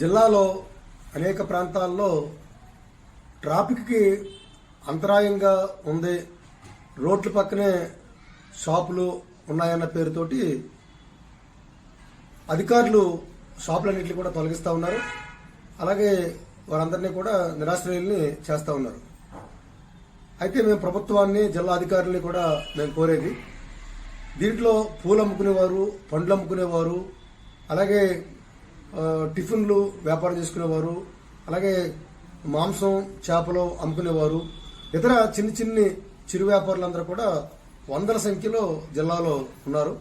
జిల్లాలో అనేక ప్రాంతాల్లో ట్రాఫిక్కి అంతరాయంగా ఉంది రోడ్ల పక్కనే షాపులు ఉన్నాయన్న పేరుతోటి అధికారులు షాపులన్నింటినీ కూడా తొలగిస్తూ ఉన్నారు. అలాగే వారందరినీ కూడా నిరాశ్రయుల్ని చేస్తూ ఉన్నారు. అయితే మేము ప్రభుత్వాన్ని జిల్లా అధికారుల్ని కూడా మేము కోరేది దీంట్లో పూలు అమ్ముకునేవారు పండ్లు అమ్ముకునేవారు అలాగే టిఫిన్లు వ్యాపారం చేసుకునేవారు అలాగే మాంసం చేపలు అమ్ముకునేవారు ఇతర చిన్న చిన్ని చిరు వ్యాపారులందరూ కూడా వందల సంఖ్యలో జిల్లాలో ఉన్నారు.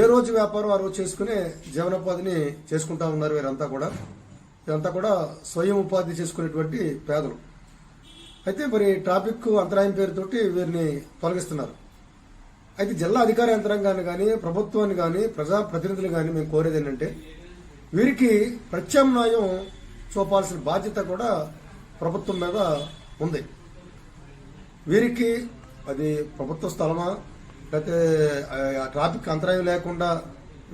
ఏ రోజు వ్యాపారం ఆ రోజు చేసుకునే జీవనోపాధిని చేసుకుంటా ఉన్నారు వీరంతా కూడా. వీరంతా కూడా స్వయం ఉపాధి చేసుకునేటువంటి పేదలు. అయితే మరి ట్రాఫిక్ అంతరాయం పేరుతోటి వీరిని తొలగిస్తున్నారు. అయితే జిల్లా అధికార యంత్రాంగాన్ని కానీ ప్రభుత్వాన్ని కానీ ప్రజా ప్రతినిధులు కానీ మేము కోరేది ఏంటంటే వీరికి ప్రత్యామ్నాయం చూపాల్సిన బాధ్యత కూడా ప్రభుత్వం మీద ఉంది. వీరికి అది ప్రభుత్వ స్థలమా? లేకపోతే ట్రాఫిక్ అంతరాయం లేకుండా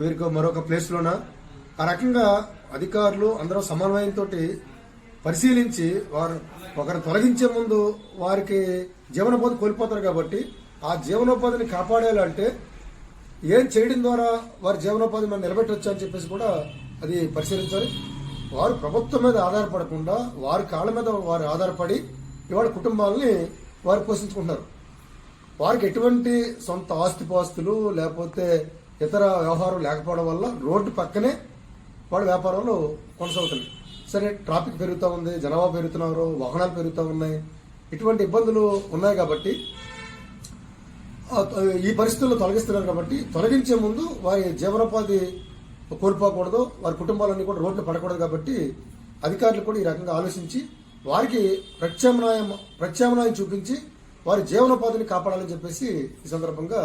వీరికి మరొక ప్లేస్లోనా? ఆ రకంగా అధికారులు అందరూ సమన్వయంతో పరిశీలించి వారు ఒకరిని తొలగించే ముందు వారికి జీవనోపాధి కోల్పోతారు కాబట్టి ఆ జీవనోపాధిని కాపాడేయాలంటే ఏం చేయడం ద్వారా వారి జీవనోపాధి మనం నిలబెట్టవచ్చు అని చెప్పేసి కూడా అది పరిశీలించాలి. వారు ప్రభుత్వం మీద ఆధారపడకుండా వారి కాళ్ళ మీద వారు ఆధారపడి ఇవాళ కుటుంబాలని వారు పోషించుకుంటున్నారు. వారికి ఎటువంటి సొంత ఆస్తిపాస్తులు లేకపోతే ఇతర వ్యవహారం లేకపోవడం వల్ల రోడ్డు పక్కనే వాళ్ళ వ్యాపారాలు కొనసాగుతున్నాయి. సరే ట్రాఫిక్ పెరుగుతూ ఉంది జనాభా పెరుగుతున్నారు వాహనాలు పెరుగుతూ ఉన్నాయి. ఇటువంటి ఇబ్బందులు ఉన్నాయి కాబట్టి ఈ పరిస్థితుల్లో తొలగిస్తున్నారు కాబట్టి తొలగించే ముందు వారి జీవనోపాధి కోల్పోకూడదు వారి కుటుంబాలన్నీ కూడా రోడ్లు పడకూడదు కాబట్టి అధికారులు కూడా ఈ రకంగా ఆలోచించి వారికి ప్రత్యామ్నాయం ప్రత్యామ్నాయం చూపించి వారి జీవనోపాధిని కాపాడాలని చెప్పేసి ఈ సందర్భంగా